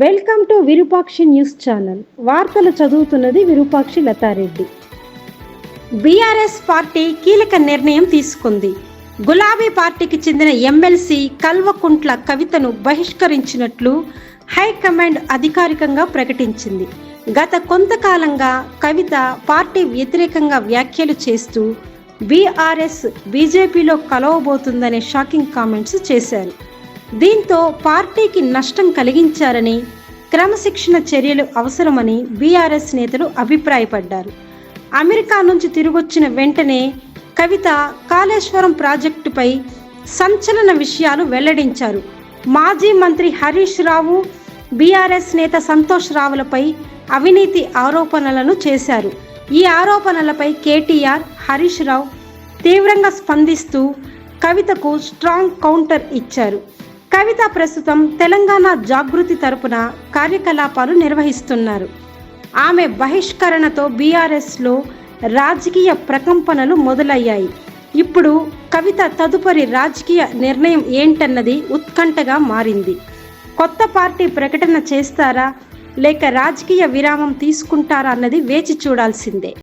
Welcome to Virupakshi news channel. వార్తలు చదువుతున్నది Virupakshi Latha Reddy. BRS party కీలక నిర్ణయం తీసుకుంది. గులాబీ పార్టీకి చెందిన ఎమ్మెల్సీ కల్వకుంట్ల కవితను బహిష్కరించినట్లు హైకమాండ్ అధికారికంగా ప్రకటించింది. గత కొంతకాలంగా కవిత పార్టీ వ్యతిరేకంగా వ్యాఖ్యలు చేస్తూ బీఆర్ఎస్ బీజేపీలో కలవబోతుందనే షాకింగ్ కామెంట్స్ చేశారు. దీంతో పార్టీకి నష్టం కలిగించారని క్రమశిక్షణ చర్యలు అవసరమని బీఆర్ఎస్ నేతలు అభిప్రాయపడ్డారు. అమెరికా నుంచి తిరిగొచ్చిన వెంటనే కవిత కాళేశ్వరం ప్రాజెక్టుపై సంచలన విషయాలు వెల్లడించారు. మాజీ మంత్రి హరీష్ రావు బీఆర్ఎస్ నేత సంతోష్ రావులపై అవినీతి ఆరోపణలను చేశారు. ఈ ఆరోపణలపై కేటీఆర్ హరీష్ రావు తీవ్రంగా స్పందిస్తూ కవితకు స్ట్రాంగ్ కౌంటర్ ఇచ్చారు. కవిత ప్రస్తుతం తెలంగాణ జాగృతి తరపున కార్యకలాపాలు నిర్వహిస్తున్నారు. ఆమె బహిష్కరణతో బీఆర్ఎస్లో రాజకీయ ప్రకంపనలు మొదలయ్యాయి. ఇప్పుడు కవిత తదుపరి రాజకీయ నిర్ణయం ఏంటన్నది ఉత్కంఠగా మారింది. కొత్త పార్టీ ప్రకటన చేస్తారా? లేక రాజకీయ విరామం తీసుకుంటారా అన్నది వేచి చూడాల్సిందే.